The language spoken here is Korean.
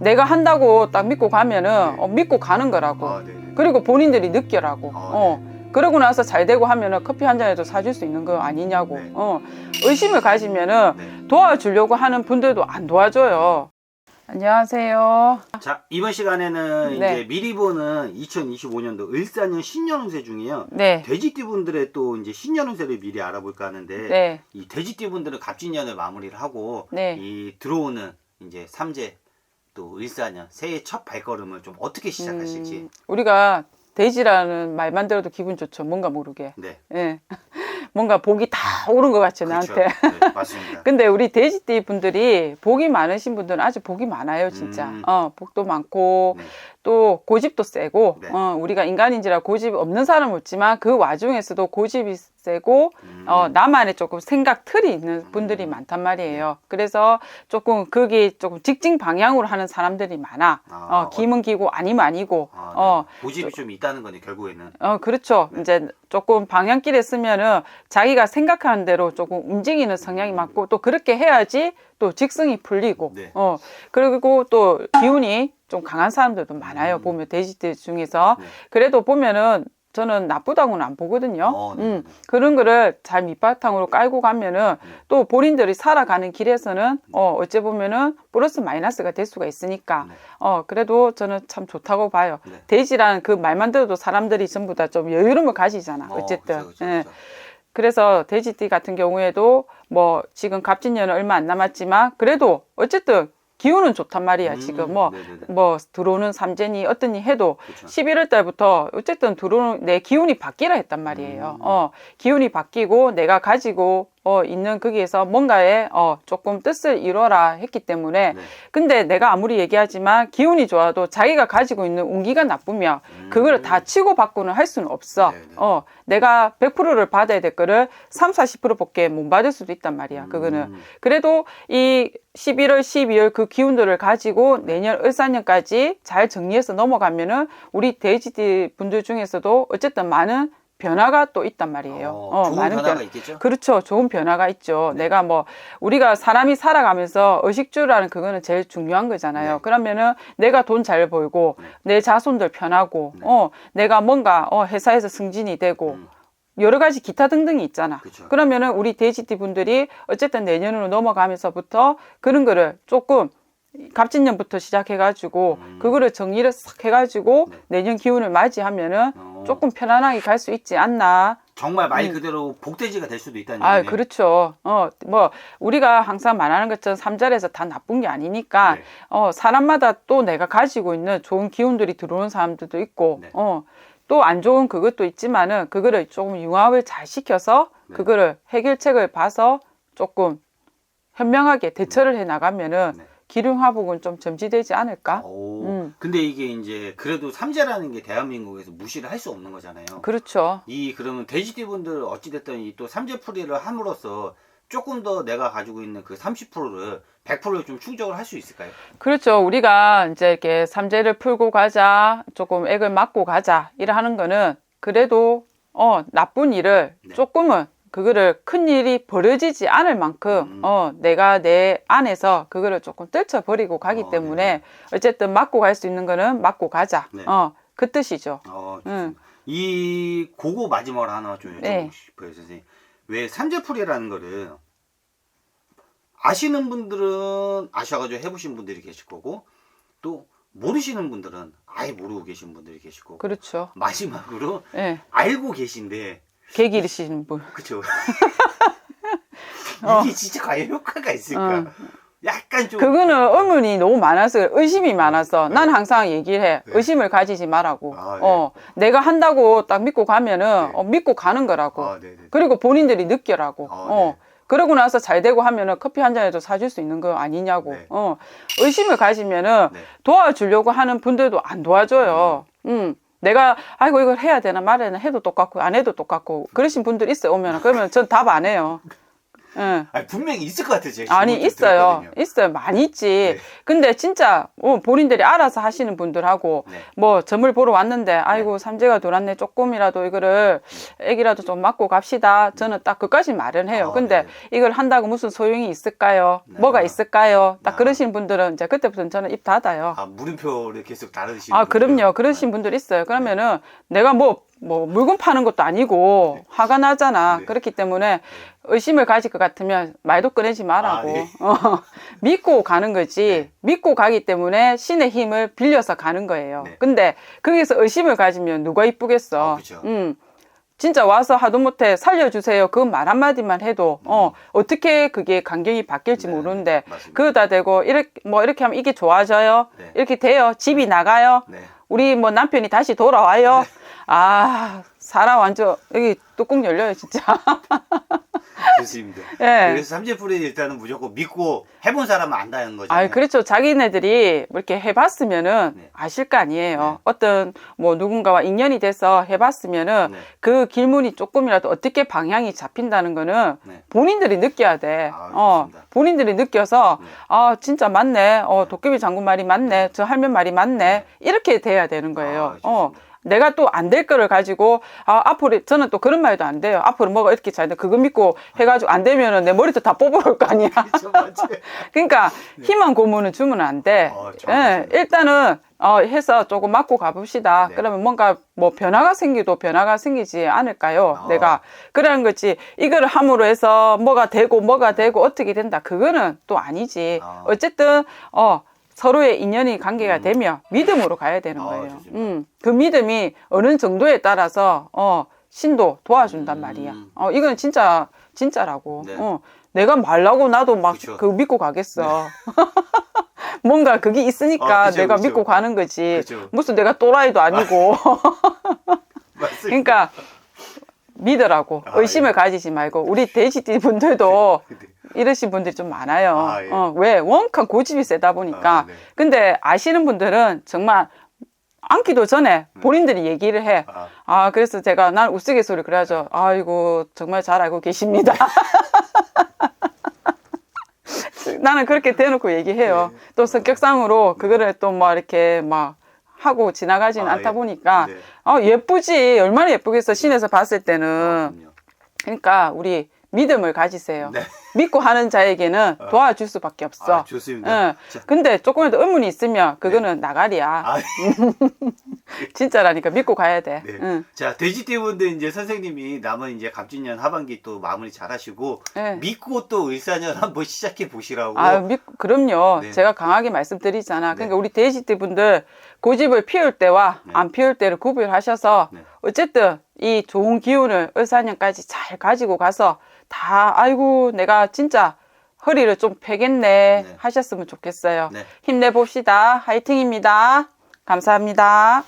내가 한다고 딱 믿고 가면은 어, 믿고 가는 거라고. 아, 네네. 그리고 본인들이 느껴라고. 아, 어. 그러고 나서 잘 되고 하면은 커피 한 잔에도 사줄 수 있는 거 아니냐고. 네. 어. 의심을 가지면은 네. 도와주려고 하는 분들도 안 도와줘요. 안녕하세요. 자 이번 시간에는 네. 이제 미리 보는 2025년도 을사년 신년 운세 중에요. 네. 돼지띠 분들의 또 이제 신년 운세를 미리 알아볼까 하는데 네. 이 돼지띠 분들은 갑진년을 마무리를 하고 네. 이 들어오는 이제 삼재 또 을사년 새해 첫 발걸음을 좀 어떻게 시작하실지. 음, 우리가 돼지라는 말만 들어도 기분 좋죠. 뭔가 모르게. 네. 예. 뭔가 복이 다 오른 것 같죠, 그렇죠. 나한테. 네, 맞습니다. 근데 우리 돼지띠 분들이 복이 많으신 분들은 아주 복이 많아요, 진짜. 음. 어, 복도 많고, 네. 또 고집도 세고, 네. 어, 우리가 인간인지라 고집이 없는 사람은 없지만 그 와중에서도 고집이 세고, 음. 어, 나만의 조금 생각 틀이 있는 분들이 많단 말이에요. 그래서 조금 그게 조금 직진 방향으로 하는 사람들이 많아. 아, 어, 김은 기고 아니면 아니고, 아, 네. 어, 고집이 좀 있다는 거네 결국에는. 어, 그렇죠. 이제 조금 방향길에 쓰면은 자기가 생각하는 대로 조금 움직이는 성향이 많고 또 그렇게 해야지 또 직성이 풀리고, 네. 어, 그리고 또 기운이 좀 강한 사람들도 많아요. 음. 보면 돼지들 중에서. 네. 그래도 보면은 저는 나쁘다고는 안 보거든요. 어, 네, 음, 네. 그런 거를 잘 밑바탕으로 깔고 가면은 네. 또 본인들이 살아가는 길에서는 어, 어째 보면은 플러스 마이너스가 될 수가 있으니까 네. 어, 그래도 저는 참 좋다고 봐요. 네. 돼지라는 그 말만 들어도 사람들이 전부 다 좀 여유로움을 가지잖아. 어, 어쨌든. 그쵸, 그쵸, 예. 그쵸. 그래서 돼지띠 같은 경우에도 뭐 지금 갑진년은 얼마 안 남았지만 그래도 어쨌든 기운은 좋단 말이야. 음, 지금 뭐 네네네. 뭐 들어오는 삼재니 어떠니 해도 그쵸. 11월 달부터 어쨌든 들어오는 내 기운이 바뀌라 했단 말이에요. 음. 어, 기운이 바뀌고 내가 가지고 어, 있는 거기에서 뭔가에 어, 조금 뜻을 이뤄라 했기 때문에 네. 근데 내가 아무리 얘기하지만 기운이 좋아도 자기가 가지고 있는 운기가 나쁘면 음. 그거를 다 치고 받고는 할 수는 없어. 네 네. 어, 내가 100%를 받아야 될 거를 3, 40%밖에 못 받을 수도 있단 말이야. 그거는. 음. 그래도 이 11월, 12월 그 기운들을 가지고 내년 을사년까지 잘 정리해서 넘어가면은 우리 돼지들 분들 중에서도 어쨌든 많은 변화가 또 있단 말이에요. 어, 좋은 많은 변화가 변- 있겠죠. 그렇죠. 좋은 변화가 있죠. 네. 내가 뭐 우리가 사람이 살아가면서 의식주라는 그거는 제일 중요한 거잖아요. 네. 그러면은 내가 돈 잘 벌고 네. 내 자손들 편하고 네. 어 내가 뭔가 어 회사에서 승진이 되고 음. 여러 가지 기타 등등이 있잖아. 그쵸. 그러면은 우리 돼지띠 분들이 어쨌든 내년으로 넘어가면서부터 그런 거를 조금 갑진년부터 시작해가지고 음. 그거를 정리를 싹 해가지고 네. 내년 기운을 맞이하면은 어, 조금 편안하게 갈 수 있지 않나. 정말 말 음. 그대로 복돼지가 될 수도 있다는 아, 얘기네요. 그렇죠. 어, 뭐, 우리가 항상 말하는 것처럼 삼자리에서 다 나쁜 게 아니니까, 네. 어, 사람마다 또 내가 가지고 있는 좋은 기운들이 들어오는 사람들도 있고, 네. 어, 또 안 좋은 그것도 있지만은, 그거를 조금 융합을 잘 시켜서, 네. 그거를 해결책을 봐서 조금 현명하게 대처를 해 나가면은, 네. 기름 화복은 좀 점지되지 않을까? 오, 음. 근데 이게 이제 그래도 삼재라는 게 대한민국에서 무시를 할 수 없는 거잖아요. 그렇죠. 이 그러면 돼지띠 분들 어찌됐든 이 또 삼재풀이를 함으로써 조금 더 내가 가지고 있는 그 30%를 100%를 좀 충족을 할 수 있을까요? 그렇죠. 우리가 이제 이렇게 삼재를 풀고 가자, 조금 액을 맞고 가자, 이래 하는 거는 그래도 어, 나쁜 일을 네. 조금은 그거를 큰 일이 벌어지지 않을 만큼 음. 어, 내가 내 안에서 그거를 조금 떨쳐 버리고 가기 어, 때문에 네네. 어쨌든 맞고 갈 수 있는 거는 맞고 가자. 네. 어, 그 뜻이죠. 어, 음. 이 그거 마지막으로 하나 좀 여쭤보고 네. 싶어요, 선생님. 왜 삼재풀이라는 거를 아시는 분들은 아셔가지고 해보신 분들이 계실 거고 또 모르시는 분들은 아예 모르고 계신 분들이 계실 거고 그렇죠. 마지막으로 예. 알고 계신데 개 기르시는 분. 그쵸 어. 이게 진짜 과연 효과가 있을까 어. 약간 좀 그거는 의문이 너무 많아서 의심이 많아서 네. 난 항상 얘기를 해 네. 의심을 가지지 말라고 아, 네. 어 내가 한다고 딱 믿고 가면은 네. 어, 믿고 가는 거라고 아, 네네. 그리고 본인들이 느껴라고 아, 어 네. 그러고 나서 잘 되고 하면은 커피 한 잔에도 사줄 수 있는 거 아니냐고 네. 어 의심을 가지면은 네. 도와주려고 하는 분들도 안 도와줘요 음. 내가 아이고 이걸 해야 되나 말해야 되나 해도 똑같고 안 해도 똑같고 그러신 분들 있어요. 오면 은. 그러면 전 답 안 해요 응. 아니, 분명히 있을 것 같아요. 제가 아니 질문 좀 있어요 들었거든요. 있어요 많이 있지 네. 근데 진짜 어, 본인들이 알아서 하시는 분들하고 네. 뭐 점을 보러 왔는데 아이고 삼재가 돌았네 조금이라도 이거를 애기라도 좀 맞고 갑시다 저는 딱 그까지 말은 해요 아, 근데 네. 이걸 한다고 무슨 소용이 있을까요 네. 뭐가 있을까요 딱 아. 그러시는 분들은 이제 그때부터는 저는 입 닫아요 아, 물음표를 계속 달아드시는 아? 그럼요. 그러신 분들 있어요. 그러면은 내가 뭐, 뭐, 물건 파는 것도 아니고 화가 나잖아. 네. 그렇기 때문에 의심을 가질 것 같으면 말도 꺼내지 말라고. 아, 예. 어, 믿고 가는 거지. 믿고 가기 때문에 신의 힘을 빌려서 가는 거예요. 네. 근데 거기서 의심을 가지면 누가 이쁘겠어. 아. 음. 진짜 와서 하다못해 살려주세요. 그 말 한마디만 해도, 어, 어떻게 그게 간격이 바뀔지 음. 네, 모르는데, 맞습니다. 그러다 대고, 이렇게, 뭐, 이렇게 하면 이게 좋아져요? 네. 이렇게 돼요? 집이 나가요? 네. 우리 뭐 남편이 다시 돌아와요? 아, 사람 완전, 여기 뚜껑 열려요, 진짜. 좋습니다. 예. 그래서 삼재풀이 일단은 무조건 믿고 해본 사람은 안다는 거죠. 아, 그렇죠. 자기네들이 뭐 이렇게 해봤으면은 네. 아실 거 아니에요. 네. 어떤 뭐 누군가와 인연이 돼서 해봤으면은 네. 그 길문이 조금이라도 어떻게 방향이 잡힌다는 거는 네. 본인들이 느껴야 돼. 아, 어. 본인들이 느껴서 네. 아 진짜 맞네. 어, 도깨비 장군 말이 맞네. 저 할매 말이 맞네. 이렇게 돼야 되는 거예요. 아. 어. 내가 또 안 될 거를 가지고 아 앞으로 저는 또 그런 말도 안 돼요. 앞으로 뭐가 이렇게 잘 돼. 그거 믿고 해가지고 안 되면은 내 머리도 다 뽑아올 거 아니야. 그러니까 희망 고문은 주면 안 돼. 어, 예. 일단은 어, 해서 조금 맞고 가봅시다. 네. 그러면 뭔가 뭐 변화가 생기도 변화가 생기지 않을까요? 아. 내가 그러는 거지. 이거를 함으로 해서 뭐가 되고 뭐가 되고 어떻게 된다. 그거는 또 아니지. 아. 어쨌든 어. 서로의 인연이 관계가 되면 믿음으로 가야 되는 아, 거예요. 좋습니다. 음, 그 믿음이 어느 정도에 따라서 어, 신도 도와준단 음. 말이야. 어, 이건 진짜 진짜라고. 네. 어, 내가 말라고 나도 막. 그 믿고 가겠어. 뭔가 그게 있으니까 어, 그쵸, 내가 그쵸. 믿고 가는 거지. 그쵸. 무슨 내가 또라이도 아니고. 맞습니다. 그러니까 믿으라고 아, 의심을 예. 가지지 말고 우리 돼지띠 분들도 네. 이러신 분들이 좀 많아요. 아, 예. 어, 왜 원칸 고집이 세다 보니까. 아, 네. 근데 아시는 분들은 정말 앉기도 전에 본인들이 얘기를 해. 아, 아, 그래서 제가 난 우스갯소리 그래야죠. 아이고, 정말 잘 알고 계십니다. 나는 그렇게 대놓고 얘기해요. 네. 또 성격상으로 그거를 또 뭐 이렇게 막 하고 지나가진 아, 않다 예. 보니까 네. 아, 예쁘지. 얼마나 예쁘겠어. 신에서 봤을 때는. 그럼요. 그러니까 우리 믿음을 가지세요. 네. 믿고 하는 자에게는 도와줄 수밖에 없어. 아, 좋습니다. 응. 자, 근데 조금이라도 의문이 있으면 그거는 나가리야. 아, 진짜라니까 믿고 가야 돼. 네. 응. 자, 돼지 띠분들 이제 선생님이 남은 이제 갑진년 하반기 또 마무리 잘 하시고, 네. 믿고 또 을사년 한번 시작해 보시라고. 아, 믿, 그럼요. 네. 제가 강하게 말씀드리잖아. 네. 그러니까 우리 돼지 띠 분들 고집을 피울 때와 네. 안 피울 때를 구별하셔서 네. 어쨌든 이 좋은 기운을 을사년까지 잘 가지고 가서 다 아이고 내가 진짜 허리를 좀 펴겠네 네. 하셨으면 좋겠어요. 네. 힘내봅시다. 화이팅입니다. 감사합니다.